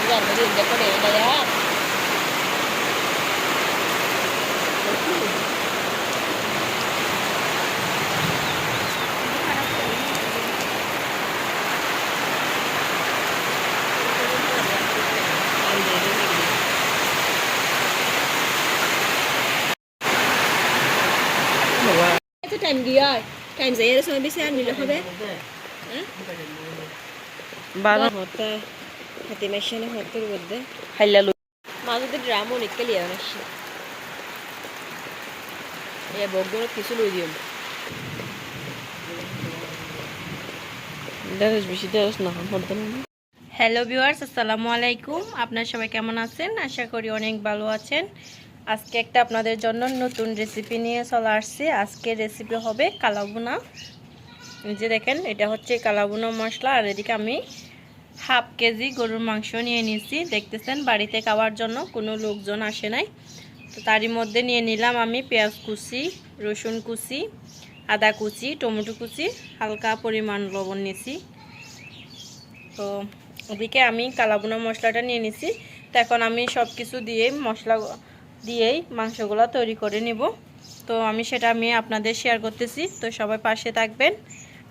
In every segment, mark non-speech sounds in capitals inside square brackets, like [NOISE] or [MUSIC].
เป็นยันไปดื่มเด็กก็เด็กเลยนะ तो टाइम गया टाइम से ये रसोई भी से आने लगा बे बारह होता है দিও দেড়শ বেশি দেড়শ না হতে হ্যালো ভিউয়ার্স আসসালামু আলাইকুম। আপনার সবাই কেমন আছেন? আশা করি অনেক ভালো আছেন। আজকে একটা আপনাদের জন্য নতুন রেসিপি নিয়ে চলে আসছি। আজকে রেসিপি হবে কালাবুনা যে দেখেন এটা হচ্ছে কালাবুনা মশলা। আর এদিকে আমি হাফ কেজি গরুর মাংস নিয়ে নিয়েছি দেখতেছেন, বাড়িতে খাওয়ার জন্য কোনো লোকজন আসে নাই। তো তারই মধ্যে নিয়ে নিলাম আমি পেঁয়াজ কুচি, রসুন কুচি, আদা কুচি, টমেটো কুচি, হালকা পরিমাণ লবণ নিয়েছি তো ওদিকে আমি কালাবুনা মশলাটা নিয়ে নিছি। তো এখন আমি সব কিছু দিয়ে মশলা দিয়েই মাংসগুলো তৈরি করে নিব। তো আমি সেটা আমি আপনাদের শেয়ার করতেছি। তো সবাই পাশে থাকবেন।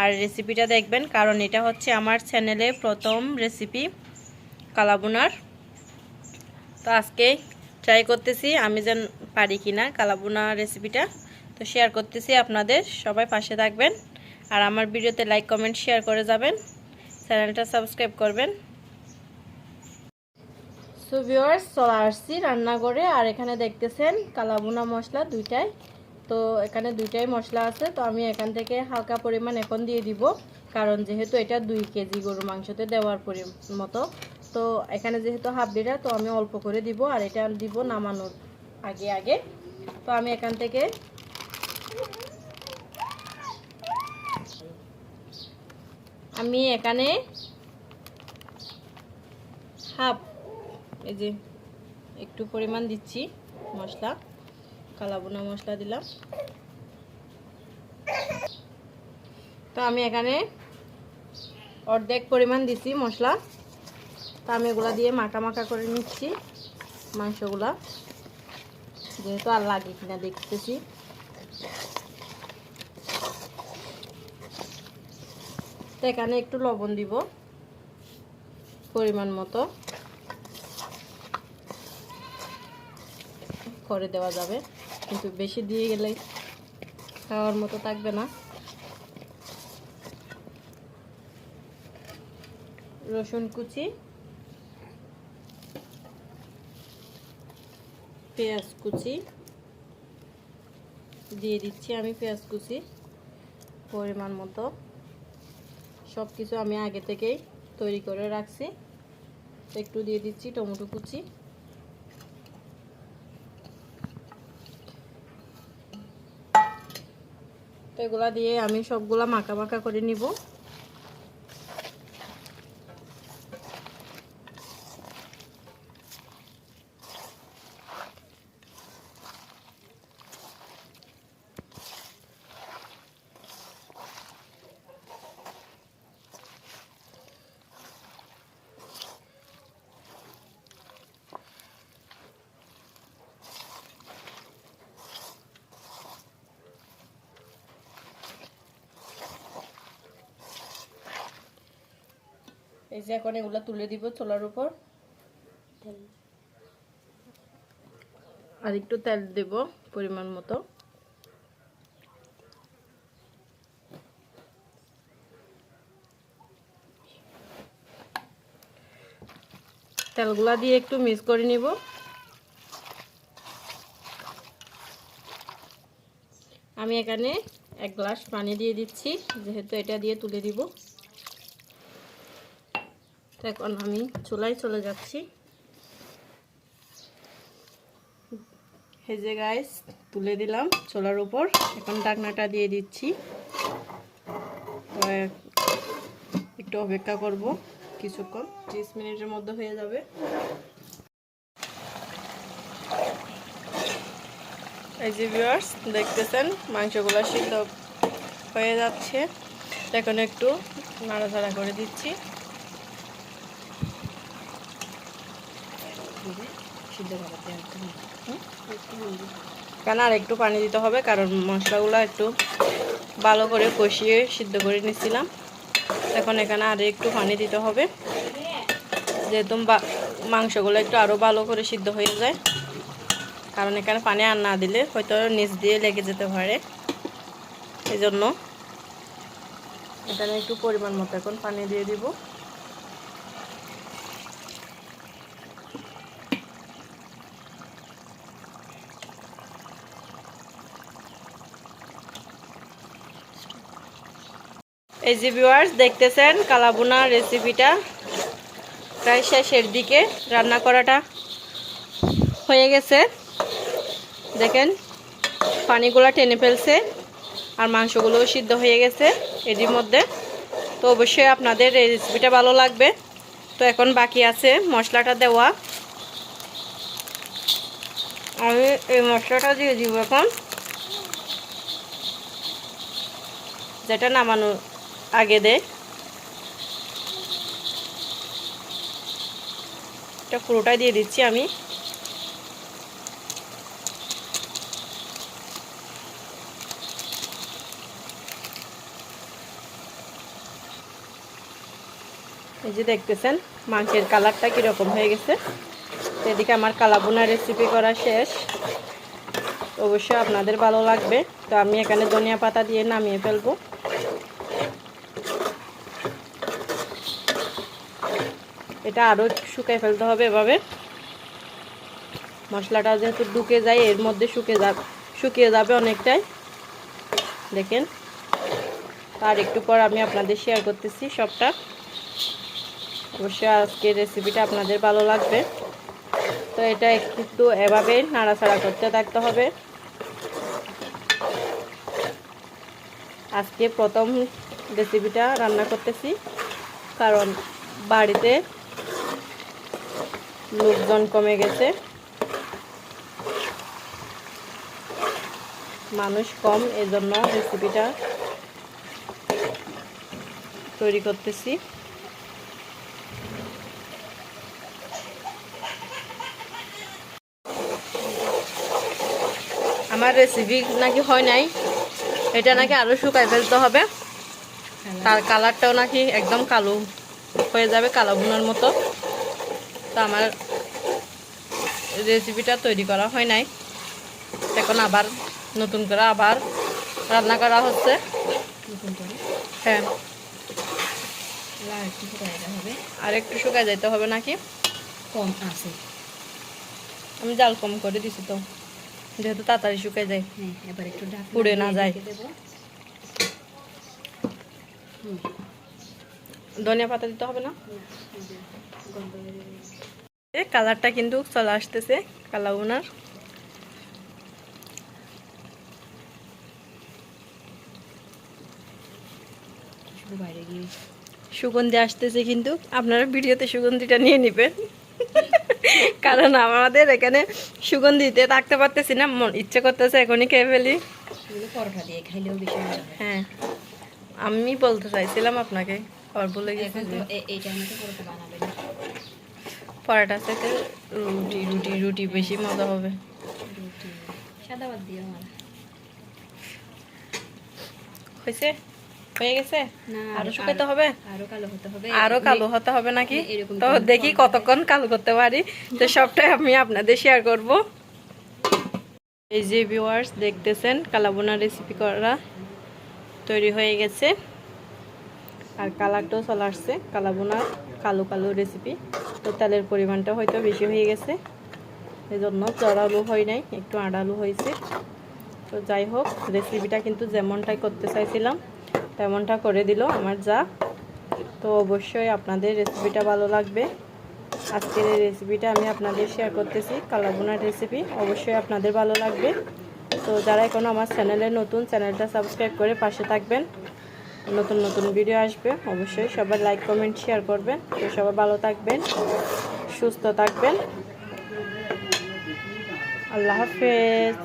আর রেসিপিটা দেখবেন, কারণ এটা হচ্ছে আমার চ্যানেলে প্রথম রেসিপি কালাবুনার। তো আজকে ট্রাই করতেছি, আমি যেন পারি কিনা কালাবুনা রেসিপিটা তো শেয়ার করতেছি আপনাদের, সবাই পাশে থাকবেন। আর আমার ভিডিওতে লাইক কমেন্ট শেয়ার করে যাবেন। চ্যানেলটা সাবস্ক্রাইব করবেন। সো ভিউয়ার্স চলে আসছি রান্নাঘরে। আর এখানে দেখতেছেন কালাবুনা মশলা দুইটাই। তো এখানে দুইটাই মশলা আছে, তো আমি এখান থেকে হালকা পরিমাণ এখন দিয়ে দিব। কারণ যেহেতু এটা দুই কেজি গরু মাংসতে দেওয়ার পরি, মতো। তো এখানে যেহেতু হাফ বিড়া, তো আমি অল্প করে দিব আর এটা দিব নামানোর আগে আগে। তো আমি এখান থেকে আমি এখানে হাফ, এই যে একটু পরিমাণ দিচ্ছি মশলা। কালাবোনা মশলা দিলাম। তো আমি এখানে অর্ধেক পরিমাণ দিছি মশলা। তো আমি এগুলা দিয়ে মাখা মাখা করে নিচ্ছি মাংসগুলা। যেহেতু আর লাগে কিনা দেখতেছি। তো এখানে একটু লবণ দিব পরিমাণ মতো। করে দেওয়া যাবে। কিন্তু বেশি দিয়ে গেলে খাওয়ার মতো থাকবে না। রসুন কুচি, পেঁয়াজ কুচি, দিয়ে দিচ্ছি আমি পেঁয়াজ কুচি পরিমাণ মতো। সব কিছু আমি আগে থেকেই তৈরি করে রাখছি। একটু দিয়ে দিচ্ছি টমেটো কুচি। তো এগুলা দিয়ে আমি সবগুলা মাখা মাখা করে নিব। এই যে এখন এগুলো তুলে দিব চোলার উপর। আর একটু তেল দেব পরিমাণ মতো। তেলগুলা দিয়ে একটু মিক্স করে নিব। আমি এখানে এক গ্লাস পানি দিয়ে দিচ্ছি, যেহেতু এটা দিয়ে তুলে দিব। এখন আমি চুলায় চলে যাচ্ছি। হেজে গাইস তুলে দিলাম চোলার উপর। এখন ডাকনাটা দিয়ে দিচ্ছি। একটু অপেক্ষা করব কিছুক্ষণ ত্রিশ মিনিটের মধ্যে হয়ে যাবে। এই যে ভিউয়ার্স দেখতেছেন, মাংসগুলো সিদ্ধ হয়ে যাচ্ছে। এখন একটু নাড়াচাড়া করে দিচ্ছি। সিদ্ধ করাতে একদম কারণ আর একটু পানি দিতে হবে? কারণ মশলাগুলো একটু ভালো করে কষিয়ে সিদ্ধ করে নিছিলাম এখন এখানে আর একটু পানি দিতে হবে। যেহেতু মাংসগুলো একটু আরও ভালো করে সিদ্ধ হয়ে যায়। কারণ এখানে পানি আর না দিলে হয়তো নিচ দিয়ে লেগে যেতে পারে। এই জন্য এখানে একটু পরিমাণ মতো এখন পানি দিয়ে দিব। এই যে ভিউয়ার্স দেখতেছেন কালাবুনা রেসিপিটা প্রায় শেষের দিকে রান্না করাটা হয়ে গেছে। দেখেন, পানিগুলো টেনে ফেলছে আর মাংসগুলোও সিদ্ধ হয়ে গেছে এটির মধ্যে। তো অবশ্যই আপনাদের এই রেসিপিটা ভালো লাগবে। তো এখন বাকি আছে মশলাটা দেওয়া। আমি এই মশলাটা দিয়ে দিব এখন। যেটা নামানো আগে দে। এটা পুরোটাই দিয়ে দিচ্ছি আমি। এই যে দেখতেছেন, মাংসের কালারটা কীরকম হয়ে গেছে। এদিকে আমার কালাবোনা রেসিপি করা শেষ। অবশ্যই আপনাদের ভালো লাগবে। তো আমি এখানে ধনিয়া পাতা দিয়ে নামিয়ে ফেলব। এটা আরও শুকিয়ে ফেলতে হবে এভাবে। মশলাটা যেহেতু ঢুকে যায়, এর মধ্যে শুকিয়ে যাবে শুকিয়ে যাবে অনেকটাই। দেখেন। তার একটু পর আমি আপনাদের শেয়ার করতেছি সবটা। অবশ্যই আজকের রেসিপিটা আপনাদের ভালো লাগবে। তো এটা একটু এভাবে নাড়াচাড়া করতে থাকতে হবে। আজকে প্রথম রেসিপিটা রান্না করতেছি। কারণ বাড়িতে লোকজন কমে গেছে। মানুষ কম এজন্য রেসিপিটা তৈরি করতেছি। আমার রেসিপি নাকি হয় নাই এটা নাকি আরও শুকাই ফেলতে হবে। তার কালারটাও নাকি একদম কালো হয়ে যাবে কালো বুনার মতো। তো আমার রেসিপিটা তৈরি করা হয় নাই। এখন আবার নতুন করে আবার রান্না করা হচ্ছে। নতুন করে? হ্যাঁ। আর একটু শুকায় যেতে হবে। নাকি? কম আছে। আমি জাল কম করে দিছি তো যেহেতু তাড়াতাড়ি শুকায় যায়। হ্যাঁ এবার একটু পুড়ে না যায়। ধনিয়া পাতা দিতে হবে না? এ কালারটা কিন্তু চলে আসতেছে কালা উনার সুগন্ধি আসতেছে কিন্তু আপনারা ভিডিওতে সুগন্ধিটা নিয়ে নেবেন। কারণ আমাদের এখানে সুগন্ধিতে থাকতে পারতেছি না মন ইচ্ছে করতেছে এখনই খেয়ে ফেলি। পরোটা দিয়ে খাইলেও বেশি হ্যাঁ। আমি বলতে চাইছিলাম আপনাকে আর বলে গেছি এখন তো এই টাইমে পরোটা বানাবেন। পরাটা থেকে রুটি রুটি রুটি বেশি মজা হবে। রুটি সাদা আমার হয়েছে? হয়ে গেছে? আরও শুকাইতে হবে? আরও কালো হতে হবে। আরও কালো হতে হবে নাকি? তো দেখি কতক্ষণ কালো করতে পারি। তো [LAUGHS] সবটাই আমি আপনাদের শেয়ার করব। এই যে ভিউয়ার্স দেখতেছেন কালাবোনা রেসিপি করা তৈরি হয়ে গেছে। আর কালারটাও চলে আসছে কালাবোনার কালো কালো রেসিপি তো তেলের পরিমাণটা হয়তো বেশি হয়ে গেছে। এই জন্য চড়ালু হয় নাই, একটু আড়ালু হয়েছে। তো যাই হোক রেসিপিটা কিন্তু যেমনটাই করতে চাইছিলাম, তেমনটা করে দিল আমার যা। তো অবশ্যই আপনাদের রেসিপিটা ভালো লাগবে। আজকের এই রেসিপিটা আমি আপনাদের শেয়ার করতেছি কালাবোনার রেসিপি অবশ্যই আপনাদের ভালো লাগবে। তো যারা এখনও আমার চ্যানেলে নতুন চ্যানেলটা সাবস্ক্রাইব করে পাশে থাকবেন। নতুন নতুন ভিডিও আসবে, অবশ্যই সবাই লাইক কমেন্ট শেয়ার করবেন। তো সবাই ভালো থাকবেন, সুস্থ থাকবেন। আল্লাহ হাফেজ।